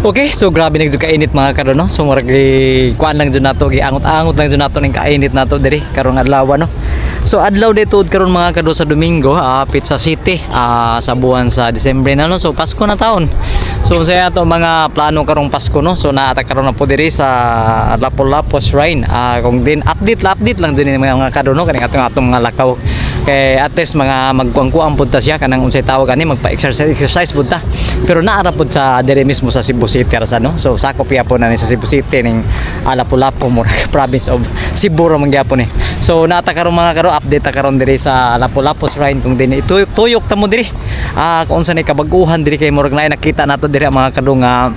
Okay, so grabe nagjo kainit mga karon no. So murag kuan lang jud nato gi angot-angot lang jud nato ning kainit nato diri karong adlaw no. So adlaw dito karon mga kado sa Domingo, ah, Pizza City ah, sa buwan sa Disyembre na no. So Pasko na taon. So sa ato mga plano karong Pasko no. So naata karon na po diri sa Lapu-Lapu Shrine. Ah, kung din update update lang din mga kado no kaning atong atong mga lakaw kay at least mga magkuang-kuang punta siya kanang unsay tawag ani magpa-exercise exercise punta. Pero naara pud sa dire mismo sa Cebu City ra sa no? So sakop po na ni sa Cebu City ning Lapu-Lapu mo province of Cebu ra man gyapon ni. So nata karon mga karo update ta karon diri sa Lapu-Lapu Shrine kung dinhi tuyok-tuyok ta mo diri. Ah kung unsa ni kabaguhan diri kay murag na nakita nato diri mga kado nga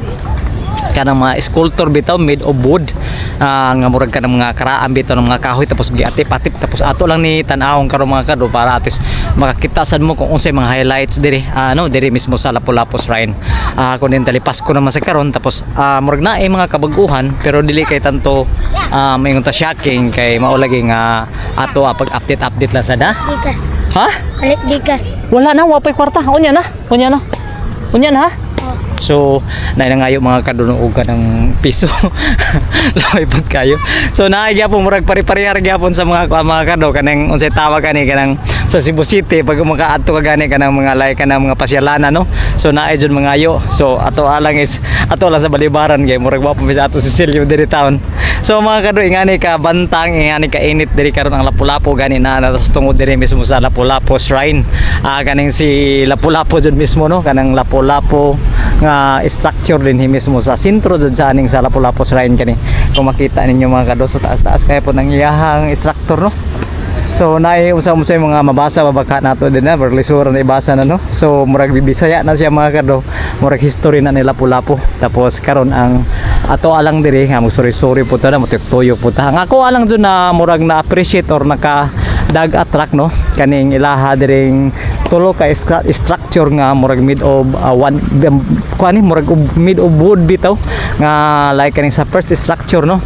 kanang mga sculptor bitaw made of wood. Ah, nga murag kanang mga karaan bitaw ng mga kahoy tapos giatip-atip tapos ato lang ni tan-awon karon mga kado para atis makakita sad mo kung unsay mga highlights diri. Ano diri mismo sa Lapu-Lapu Shrine. Ah kun din talipas ko naman sa karon tapos ah, murag na ay mga kabaguhan pero dili kay tanto ah mayngon ta shocking kay maulagi nga ato ah, pag update update lang sad ha ha? Balik dikas. wala na wapay kwarta. Unya na unya na unya na. ha So, na nga yung mga kadunugan ng piso. Laway pud kayo. So, naaya po murag pare-parehar gyapon sa mga mga kado kanang unsay tawag kani kanang sa Cebu City pag makaadto ka gani kanang mga lay kanang mga pasyalana no. So, naay jud mga ayo. So, ato alang is ato lang sa balibaran kay murag wa pa sa ato Cecilio diri town. So, mga kado ingani ka bantang ingani ka init diri karon ang Lapu-Lapu gani na natas diri mismo sa Lapu-Lapu Shrine. Ah kaning si Lapu-Lapu mismo no kanang Lapu-Lapu nga structure din mismo sa sentro jud sa aning sa Lapu-Lapu Shrine kani kung makita ninyo mga kados so taas-taas kaya po nang iyahang structure no So naay unsa mo sa mga mabasa babaka nato din na berlisura na ibasa na no. So murag bibisaya na siya mga kado. Murag history na nila Lapu-Lapu. Tapos karon ang ato alang diri nga mo sorry sorry po ta na mo tuyo po ta. Nga ako alang dun na murag na appreciate or naka dag attract no? Kaning ilaha diring tulo ka structure nga murag mid of uh, one kuani murag mid of wood bitaw nga like kaning sa first structure no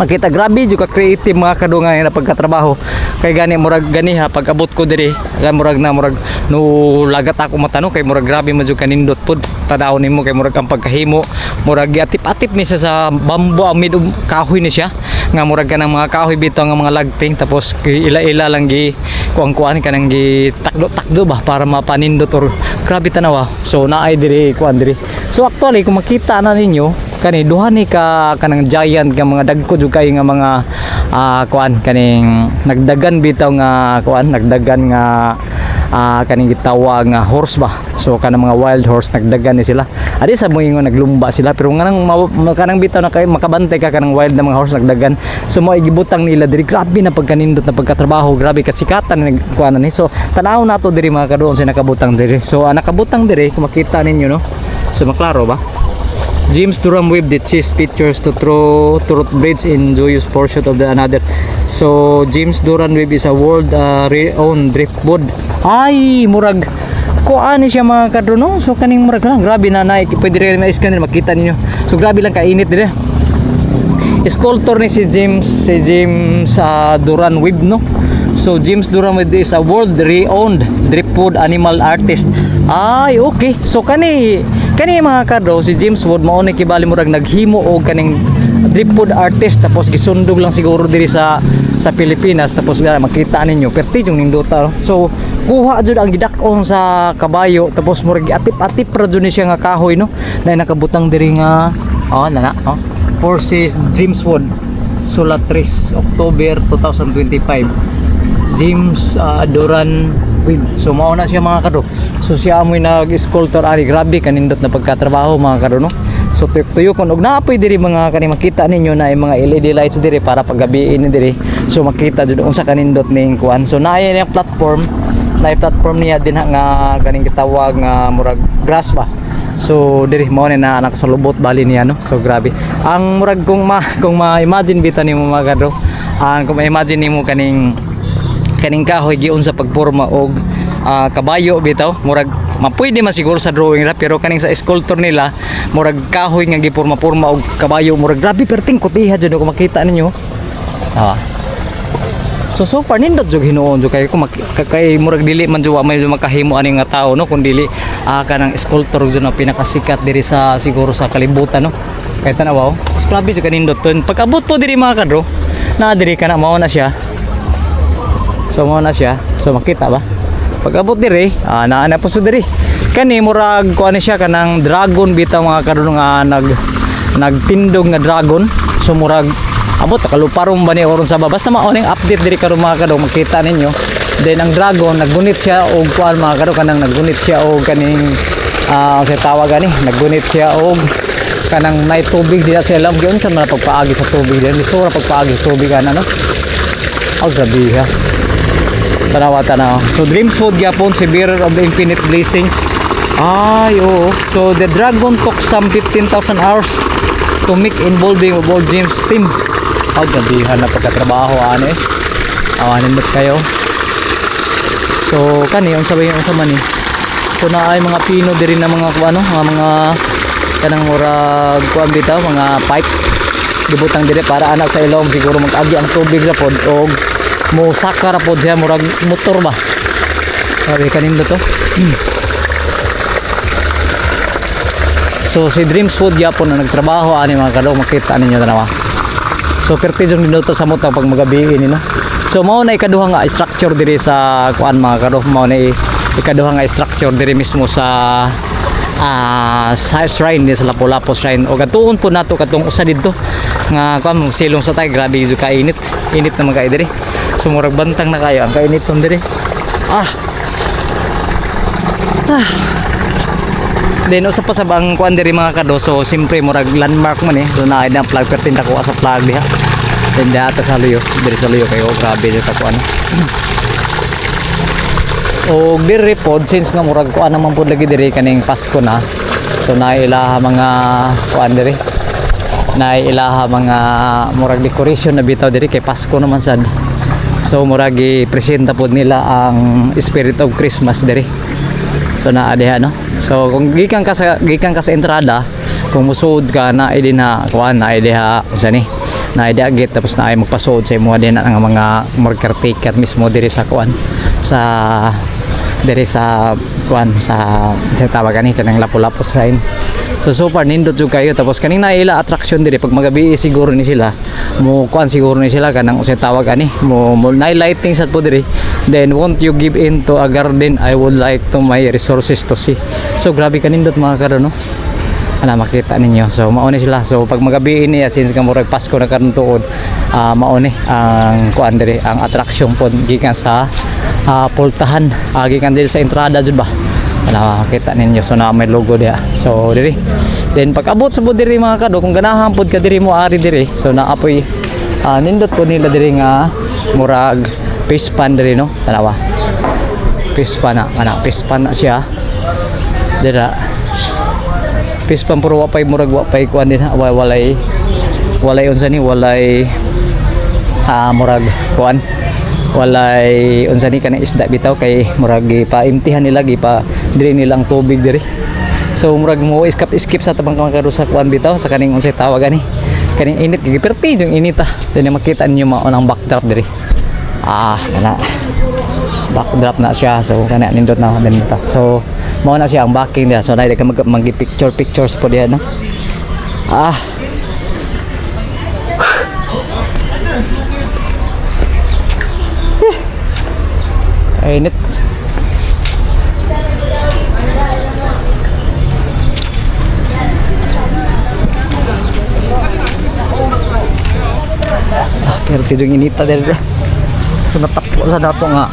makita grabe jud ka creative mga kadungan na pagkatrabaho. Kay gani murag gani ha pag abot ko diri. Murag na murag no lagat ako matano kay murag grabe man jud kanindot pud tanaw nimo kay murag ang pagkahimo. Murag atip-atip ni siya sa bambo ang mid kahoy ni siya. Nga murag ka ng mga kahoy bitaw nga mga lagting tapos ila-ila lang gi kuang-kuan ka nang gi takdo-takdo ba para mapanindot or grabe tanawa so naay diri kuan diri. So actually kung makita na ninyo kani duha ni ka kanang giant nga mga dagko jud kay nga mga ah, kuan kaning nagdagan bitaw nga kuan nagdagan nga ah, kaning gitawag nga horse ba? So kanang mga wild horse nagdagan ni sila. Adi sa mo ingon naglumba sila. Pero nga nang ma- ma- kanang bitaw na kay makabantay ka kanang wild na mga horse nagdagan. So mo igibutang nila diri. Grabe na pagkanindot na pagkatrabaho. Grabe kasikatan na kuan ni. So tanaw nato diri mga kadoon sa nakabutang diri. So ang nakabutang diri kung makita ninyo no? So maklaro ba James Durham Wave that chase pictures to throw truth bridge in joyous pursuit of the another. So James Durham Wave is a world uh, renowned driftwood. Ay, murag ko ani siya mga kadro no. So kaning murag lang grabe na na pwede rin ma-scan rin makita ninyo. So grabe lang kainit dire. Sculptor ni si James si James uh, Duran Wave no. So James Duran Wave is a world renowned driftwood animal artist. Ay, okay. So kani kani mga kadro si James Wood mao ni kibali murag naghimo og kaning driftwood artist tapos gisundog lang siguro diri sa sa Pilipinas tapos nga makita ninyo perti yung nindota so kuha jud ang gidakon sa kabayo tapos murag atip-atip ra jud ni siya nga kahoy no? Na nakabutang diri nga oh na na oh Forces Dreamswood Solatris October 2025 James uh, Duran Wib. So mao na siya mga kado. So siya amoy nag-sculptor ari grabe kanindot na pagkatrabaho mga kado no. So tuyok kon og naapoy diri mga kani makita ninyo na yung mga LED lights diri para paggabiin ni diri. So makita jud unsa kanindot ning kuan. So naay na platform na platform niya din nga kaning gitawag nga murag grass ba. So diri mao ni na anak sa lubot bali niya no. So grabe. Ang murag kung ma kung ma-imagine bita nimo mga kado. Ang kung ma-imagine nimo kaning kaning kahoy giun sa pagporma og ah, kabayo bitaw. Murag mapwede man siguro sa drawing ra pero kaning sa sculptor nila murag kahoy nga giporma-porma og kabayo. Murag grabe perting kutiha jud kung makita ninyo. Ah So so far nindot jud hinuon jud kay ka- kay murag dili man jud may makahimo ani nga tao no? Kun dili ah, kanang sculptor jud na pinakasikat diri sa siguro sa kalibutan no. Kay tanaw mas grabe jud kanindot ton. Pagabot po diri mga kadro na diri kana mao na siya. So mao na siya. So makita ba? Pag abot diri, ah, naa na po so diri. Kani murag ni siya kanang dragon bitaw mga kadro nga nag nagtindog nga dragon. So murag abot kaluparom ba ni oron sa baba. Basta mao ning update diri karon mga kadro makita ninyo. Then ang dragon naggunit siya og kuan mga kadro kanang naggunit siya og kaning ah sa tawag ani, naggunit siya og kanang may tubig diya sa ilang gyud sa mga pagpaagi sa tubig diya. Lisura pagpaagi sa tubig ana no. Oh, grabe ha. Tanawa tanaw. So Dreams Food gyapon si Bearer of the Infinite Blessings. Ay, oo. So the dragon took some 15,000 hours to make involving of all James team. Oh, gabihan na pagkatrabaho ano eh. Awanin mo kayo. So kani ang sabi yung sa mani. So na ay mga pino diri na mga kuano, mga mga kanang murag kuan bitaw, mga pipes. Gibutang diri para anak sa ilong siguro mag-agi ang tubig sa pod og mo sakar pod siya murag motor ba. Sabi kanino to? Hmm. So si Dreams Food yapon na nagtrabaho ani mga kadaw makita ninyo tanawa. So perti jud minuto sa muta pag magabi ini no. So mao na ikaduha nga structure diri sa kuan mga kadaw mao na ikaduha nga structure diri mismo sa ah sa shrine ni sa Lapu-Lapu shrine o gatuon po nato katong usa didto nga kuan silong sa tay grabe jud ka init init na mga diri so murag bantang na kayo ang kainit ton diri ah Then usa pa sa bang kuan diri mga kado so simpre murag landmark man eh do na ay na flag pertin ko sa flag diha. Then data sa luyo diri sa luyo kayo grabe dito ko ano. O diri pod since nga murag kuan naman pod lagi diri kaning Pasko na. So nailaha mga kuan diri. Nailaha mga murag decoration na bitaw diri kay Pasko naman sad. So murag i-presenta pod nila ang spirit of Christmas diri. So naa diha no. So kung gikan ka sa gikan ka sa entrada, kung musuod ka na din na kuan na ay diha unsa ni? Na ay diha gate tapos na ay magpasuod sa imo din ang mga marker ticket mismo diri sa kuan sa diri sa kuan sa sa tawag ani kanang lapu-lapu shrine. So so far nindot jud kayo. Tapos kaning naila attraction diri. Pag magabi siguro ni sila. Mo kuan siguro ni sila. Kanang sa tawag ani. Mo, mo na lighting sa po diri. Then won't you give in to a garden? I would like to my resources to see. So grabe kanindot mga karon no? Ana makita ninyo. So mauni sila. So pag magabi ini since ka murag Pasko na karon tuod ah mauni ang kuan diri ang attraction po gikan sa ah, pultahan. Uh, gikan diri sa entrada jud ba ana makita ninyo. So na may logo diha. So diri. Then pag abot sa diri mga kado kung ganahan pod ka diri mo ari diri. So naapoy ah, nindot po nila diri nga murag fish pan diri no? Tanawa. Fish pan na ana fish pan na siya. Dira. Fish pan puro wapay murag wapay kuan din ha? Wa- walay walay unsa ni walay ah murag kuan. Walay unsa ni kanang isda bitaw kay murag gipaimtihan nila gipa diri nilang tubig diri. So murag mo iskap skip sa tabang kamakaru sa kuan bitaw sa kaning unsay tawag ani kaning init giperti yung init ah. Dili makita ninyo mao nang backdrop diri. Ah kana. Backdrop na siya so kana nindot na din ta so mao na siya ang backing niya. So naay ka mag, mag picture pictures po diyan no? Ah. Init. Ah, pero tidong inita dahil so natapo sa dato nga.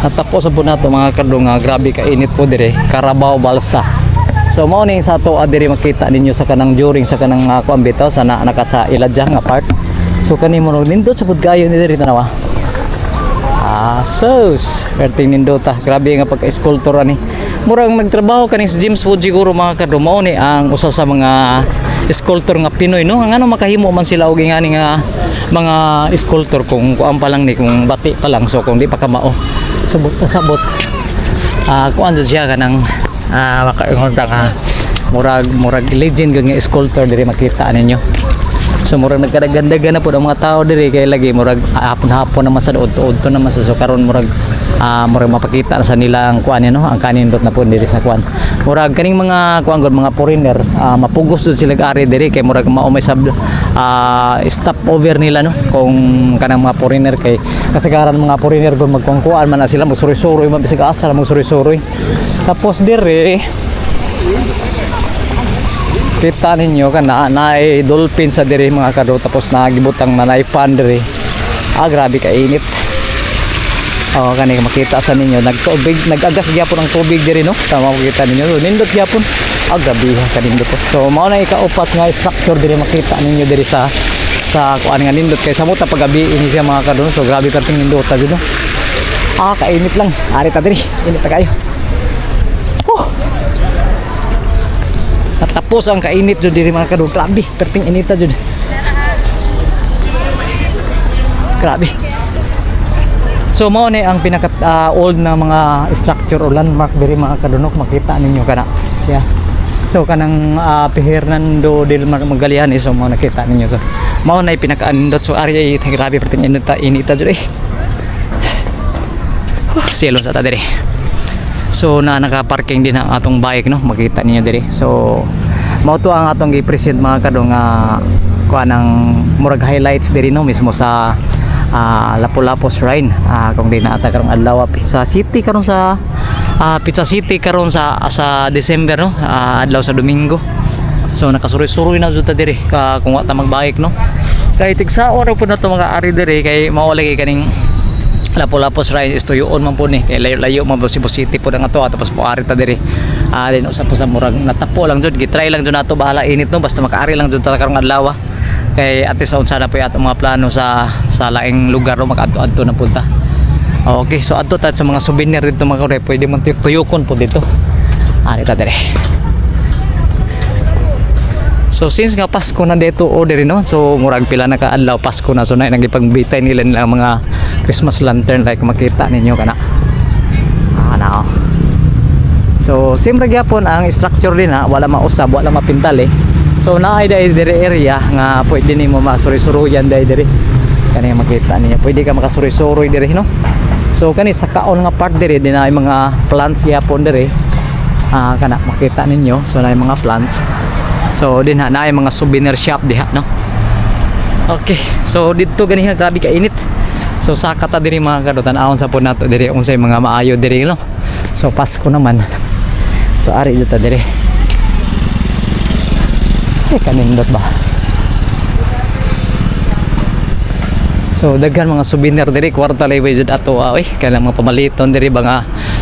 Natapo sa po nato mga kadlo nga. Grabe ka init po dire. Carabao Balsa. So mao ning sa to diri makita ninyo sa kanang during sa kanang uh, kuan bitaw sa na, naka sa iladya nga part. So kani mo nindot sa pudgayo ni diri tanawa. Ah, sus. Perting nindota. Grabe nga pagka-sculptor ani. Murang nagtrabaho kaning si James Wood siguro mga kadumao ni ang usa sa mga sculptor nga Pinoy no. Ang ano makahimo man sila og ingani nga mga sculptor kung kuan pa lang ni kung bati pa lang so kung di pa kamao. Subot pa sabot. Ah, kuan jud siya kanang ah makaingon ta nga murag murag legend nga sculptor diri makita ninyo. So murag nagkadagandagan na po ang mga tao diri kay lagi murag hapon-hapon naman sa udto-udto naman sa so karon murag ah murag mapakita na sa nila ang kuan no ang kanindot na po diri sa kuan. Murag kaning mga kuan gud mga foreigner ah, mapugos jud sila ari diri kay murag mao may sab ah, stop over nila no kung kanang mga foreigner kay kasagaran mga foreigner gud magkuan man na sila magsuroy-suroy man bisag asa magsuroy-suroy. Tapos diri kita ninyo kan na naay dolphin sa diri mga kado tapos nagibutang nanay pan diri ah grabe ka init oh kani makita sa ninyo. Nagtubig nagagas gyapon ang tubig diri no? Tama makita ninyo. So, nindot gyapon. Ah gabi kanindot to so mao na ikaupat nga structure diri makita ninyo diri sa sa kuan nga nindot. Kay sa muta pagabi ini siya mga kado so grabe perting nindot ta no ah kainit lang. Ari ta diri. Init ta kayo. Huh. Tapos ang kainit jud diri mga kadto. Grabe, perting inita jud. Grabe. So mao ni ang pinaka ah, old na mga structure o landmark diri mga kadunok makita ninyo kana. Yeah. So kanang uh, Hernando del Magallanes so mao nakita ninyo so. Mao na pinaka-andot so ari ay grabe perting inita inita jud eh. Oh, Silo sa ta diri. So na naka-parking din ang atong bike no, makita niyo diri. So mao to ang atong gi-present mga kadong nga kuha ng murag highlights diri no mismo sa ah, Lapu-Lapu Shrine. Ah, kung di na ata karong adlaw Pizza City karon sa ah, Pizza City karon sa sa December no, Ah, adlaw sa Domingo. So nakasuroy-suroy na jud ta diri ka kung wa ta magbike no. Kay tigsaon ra po na to mga ari diri kay mao lagi kaning Lapu-Lapu Shrine is tuyuon man po ni kay layo-layo man po Cebu City po ang ato tapos po ari ta diri ah din usap po sa murag natapo lang jud gitry lang jud nato bahala init no basta makaari lang jud ta karong adlaw kay ate sa unsa na po ato mga plano sa sa laing lugar no makaadto-adto na punta okay so adto ta sa mga souvenir dito mga kore pwede man tuyok-tuyokon po dito ari ta diri So since nga Pasko na dito o diri no. So murag pila na ka adlaw Pasko na so na nagipagbitay nila nila mga Christmas lantern like makita ninyo kana. Ah na. oh. So same ra gyapon ang structure din ha, wala mausab, wala mapintal eh. So naay dai diri area nga pwede nimo masuri-suruyan dai diri. Kani makita niya, pwede ka makasuri-suroy diri no. So kani sa kaon nga part diri din ay mga plants gyapon diri. Ah kana makita ninyo, so naay mga plants. So din ha naay mga souvenir shop diha no. Okay, so dito ganiha grabe ka init. So sa kata diri mga kadutan aon sa po nato diri unsay mga maayo diri no. So Pasko naman. So ari dito diri. Eh kanindot ba? So daghan mga souvenir diri kwarta lay way jud ato ah, oy kaya mga pamaliton diri ba nga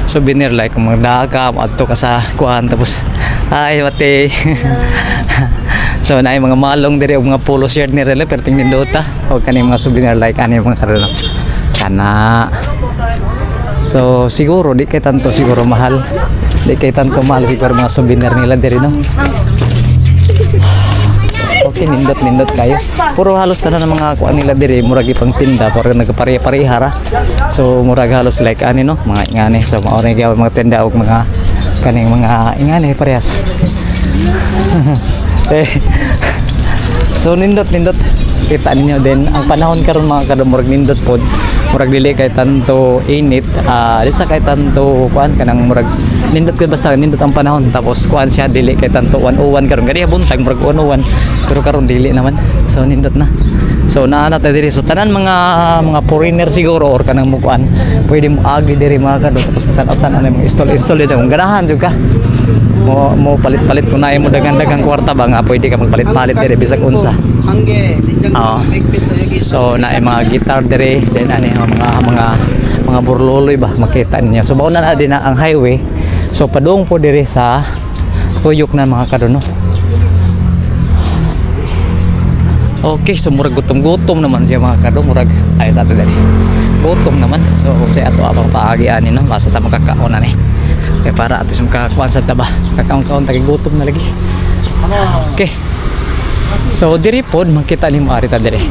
souvenir like mga daga adto ka sa kuan tapos ay mate so naay mga malong diri og mga polo shirt ni rele perting nindota o kani mga souvenir like ani mga karon kana. So siguro di kay tanto siguro mahal. Di kay tanto mahal siguro mga souvenir nila diri no Okay, nindot nindot kayo. Puro halos tanan ng mga kuan nila diri murag ipang tinda pero nagpare-pareha ra. So murag halos like ani no, mga ingani so mao na gyud mga tinda og mga kaning mga ingani parehas. eh. So nindot nindot kita ninyo din ang panahon karon mga kadto murag nindot pod murag dili kay tanto init. Ah di sa kay tanto kuan kanang murag nindot kay basta nindot ang panahon. Tapos kuan siya dili kay tanto 101 karon. Gani buntag murag 101 pero karon dili naman. So nindot na so naa na ta diri so tanan mga mga foreigner siguro or kanang mukuan pwede mo agi diri mga kadto tapos tan-tan ano mga install install dito kung ganahan jud ka mo mo palit-palit kung naay mo dagang-dagang kwarta ba nga pwede ka magpalit-palit diri bisag unsa Oo. ko So na mga guitar dire then ano yung mga mga mga burloloy ba makita ninyo. So bauna na din na ang highway. So padung po dire sa tuyok na mga kadono. Okay, so murag gutom-gutom naman siya mga kado, murag ay sa dali. Gutom naman. So sa ato abang paagi ani no, basta ta makakaon na ni. Kaya para ato sa makakuan sa taba. Kakaon-kaon tagi gutom na lagi. Okay. So diri pod makita nimo ari ta diri.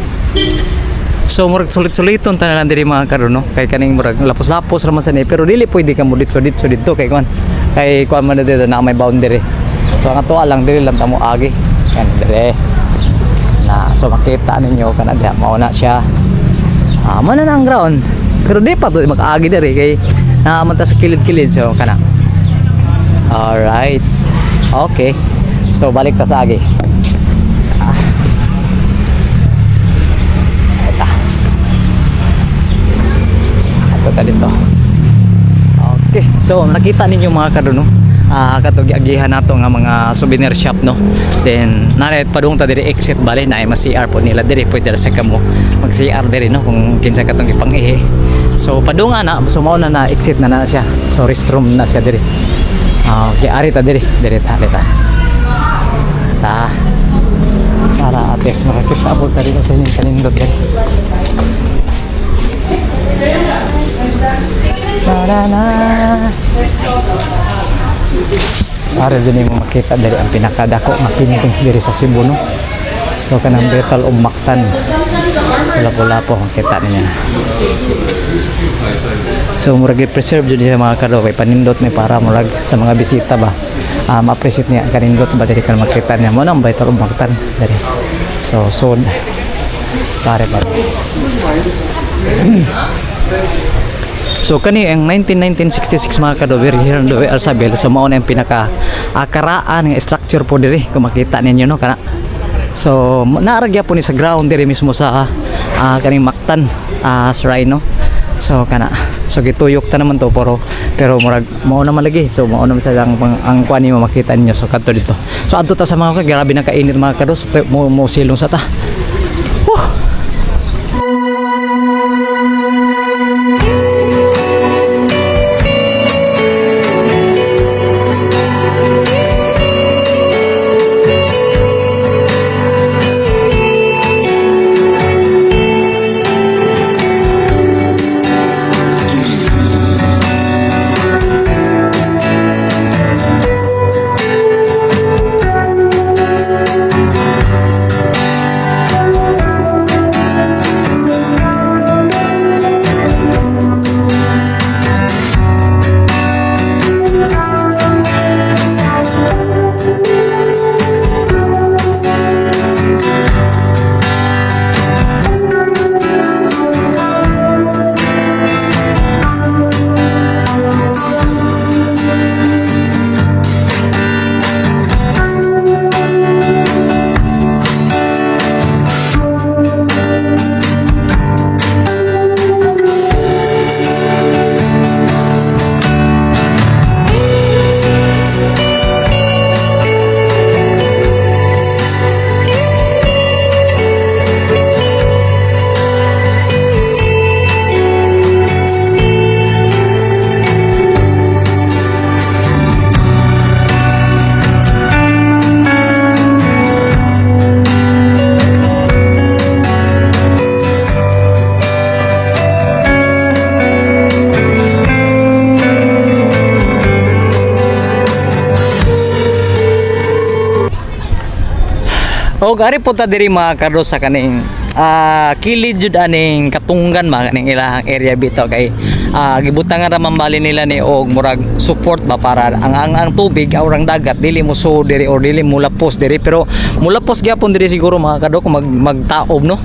So murag sulit-suliton ta lang diri mga karon no. Kay kaning murag lapos-lapos ra man sa ni pero dili pwede ka mo dito dito dito kay kuan. Kay kuan man dito na may boundary. So ang ato lang diri lang ta mo agi. Kan diri. Na so makita ninyo kana diha mao na siya ah mo na ang ground pero di pa to makaagi diri kay naaman ta sa kilid-kilid so kana alright okay so balik ta sa agi ah. Ito. Ito dito. Okay. So, nakita ninyo mga kaduno. Ah, katog agihan nato nga mga souvenir shop no. Then naret padung ta diri exit bali na mas CR po nila diri pwede sa kamo mag CR diri no kung kinsa katong ipangihi. So padunga na so mao na na exit na na siya. So restroom na siya diri. Ah, okay, ari ta diri, diri ta, diri ta. Ta. Para ates makakita abot ta dito sa inyong kanindot diri. Tarana. Para dyan mo makita dari ang pinakadako nga paintings diri sa Cebu no. So kanang Betal Umaktan sa Lapu-Lapu kita niya. So murag preserve jud niya mga kado kay panindot ni para murag sa mga bisita ba. Ah ma-appreciate niya kanindot ba diri kan makita niya mo nang Betal Umaktan diri. So so pare pa. So kani ang 1966 mga kadover here in Dover Alsabel so mao na ang pinaka akaraan nga structure po diri kung makita ninyo no kana. So naaragya po ni sa ground diri mismo sa ah, kaning Mactan ah, shrine no. So kana so gituyok ta naman to pero pero murag mao na malagi so mao na sa ang, ang, ang kuan nimo makita ninyo so kadto dito. So adto ta sa mga ka grabe na kainit mga kados so, mo, mo silong sa ta. O gari po diri mga kado sa kaning ah kilid jud aning katunggan mga kaning ilahang area bitaw kay ah gibutangan ra man bali nila ni og murag support ba para ang ang, ang tubig aurang dagat dili mo so diri or dili mula post diri. Pero mula post gyapon diri siguro mga kado kung mag magtaob no?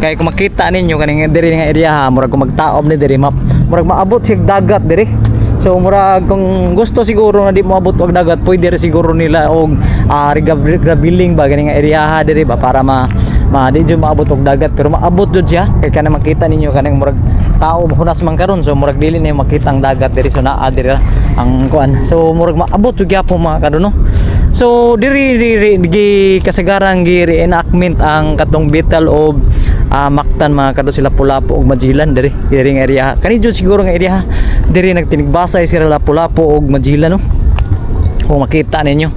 Kay kung makita ninyo kaning diri nga area ha murag kung magtaob ni diri map murag maabot sig dagat diri So murag kung gusto siguro na di mo abot og dagat, pwede rin siguro nila og uh, grabiling ba ganing area diri ba para ma ma di jud maabot og dagat. Pero maabot jud siya kay kana makita ninyo kanang murag tao hunas man karon. So murag dili na makita ang dagat diri. So naa diri ang kuan. So murag maabot jud gyapon mga kaduno So diri diri gi kasagaran gi reenactment ang katong battle of ah, Mactan mga kado sila Pulapo ug Majilan diri diri nga area. Kani jud siguro nga area diri nagtinigbasay sila Lapu-Lapu ug Majilan no. Kung makita ninyo.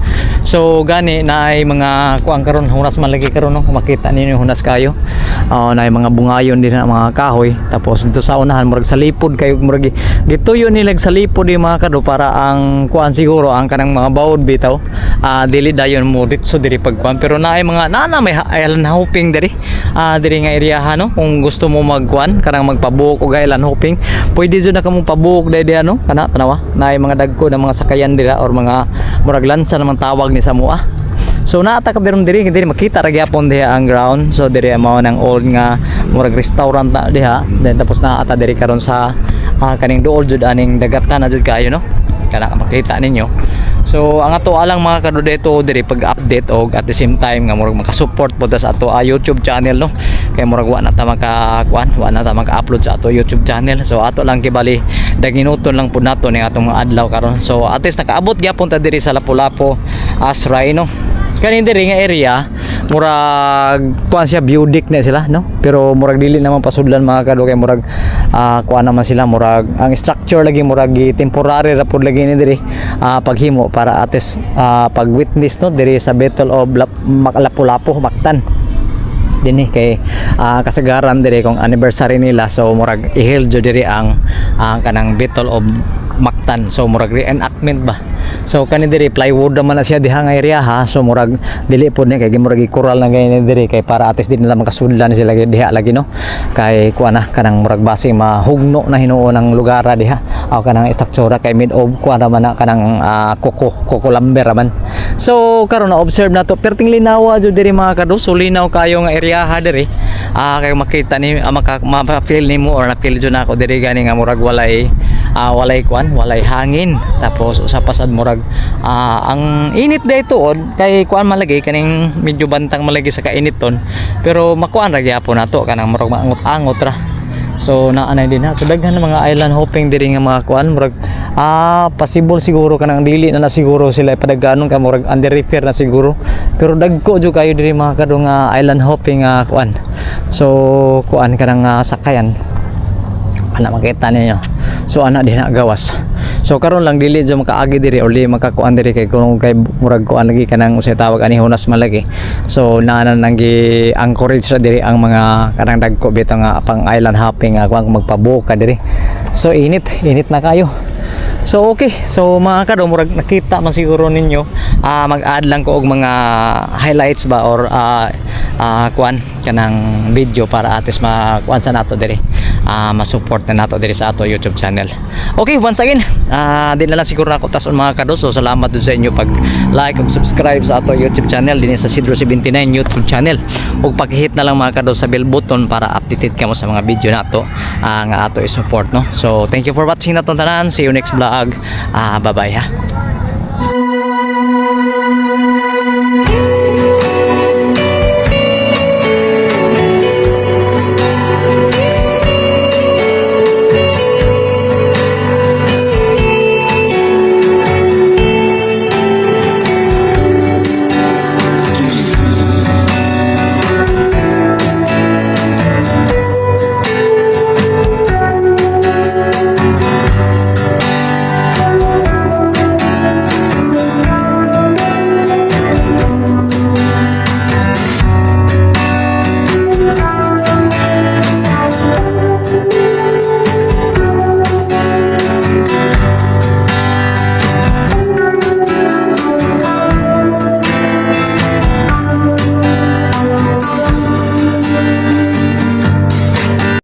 So gani na ay mga kuang karon hunas man lagi karon no makita ninyo hunas kayo. Uh, na ay mga bungayon din na mga kahoy. Tapos dito sa unahan murag sa lipod kayo murag gi- gituyo nila sa lipod yung mga kado para ang kuan siguro ang kanang mga bawod bitaw. Ah dili dayon mo ditso diri pagkuan pero na ay mga nana may ha- island hopping diri. Ah diri nga area no kung gusto mo magkuan kanang magpabuok og island hopping pwede jud na kamo pabuok dai diha no kana tanawa na ay mga dagko na mga sakayan dira or mga murag lansa naman tawag ni sa mua So naata ka biron diri diri makita ra gyapon diha ang ground. So diri mao nang old nga murag restaurant na diha. Then tapos naata diri karon sa ah, kaning duol jud aning dagatan na jud kayo no. Kana makita ninyo. So ang ato alang mga kadudeto diri pag-update og at the same time nga murag makasupport po ta sa ato ah, YouTube channel no. Kay murag wa na ta makakuan, wa na ta maka-upload sa ato YouTube channel. So ato lang kibali daginuton lang po nato ning atong mga adlaw karon. So at least nakaabot gyapon ta diri sa Lapu-Lapu Asray no. Kani diri nga area murag kuan siya beaudic na sila no? Pero murag dili naman pasudlan mga kado kay murag ah, kuan naman sila murag ang structure lagi murag temporary ra pud lagi ni diri ah, paghimo para ates ah, pag witness no? Diri sa Battle of Lap- Lapu-Lapu Mactan. Dinhi kay ah, kasagaran diri kung anniversary nila. So murag ihil jud diri ang ang kanang Battle of Mactan so murag reenactment ba? So kani diri plywood naman na siya diha nga area ha? So murag dili pod ni kay murag ikural na gani diri kay para atis din nila makasudlan sila diha lagi no? Kay kuha na kanang murag base mahugno na hinuon ang lugar diha? Aw kanang struktura kay mid of kuha naman na kanang ah, kuko kuko lumber man so karon na observe na to. Perting linawa jud diri mga kado. Linaw kayo nga area ha diri ah kay makita ni ah, maka ma-feel nimo or na-feel jud na ako. Diri gani nga murag walay ah, walay kwan walay hangin. Tapos usa pa sad murag ah, ang init dayto od kay kuan malagi kaning medyo bantang malagi sa kainit ton pero makuan ra gyapon nato kanang murag maangot-angot ra So naanay din ha. So daghan ng mga island hopping diri nga mga kuan murag ah possible siguro kanang dili na na siguro sila padaganon ka murag under repair na siguro. Pero dagko jud kayo diri mga kadong nga island hopping nga kuan. So kuan kanang uh, sakayan ana makita ninyo so ana din na gawas. So karon lang dili jo makaagi diri or dili makakuan diri kay kung kay murag kuan lagi kanang usay tawag ani hunas malagi so naanan lang gi encourage ra diri ang mga kanang dagko bitaw nga pang island hopping nga kuan magpabuka diri. So init init na kayo. So okay, so mga kado murag nakita man siguro ninyo ah mag-add lang ko og mga highlights ba or ah ah, kuan kanang video para atis makuan sa nato diri ah ma-support na nato diri sa ato YouTube channel. Okay, once again, ah di na lang siguro ako tason mga kado. So salamat dun sa inyo pag like ug subscribe sa ato YouTube channel dinhi sa Sidro 79 YouTube channel. Ug pag-hit na lang mga kado sa bell button para updated kamo sa mga video nato ah, nga ato i-support no. So thank you for watching naton tanan. See you next vlog. Ah bye-bye ha.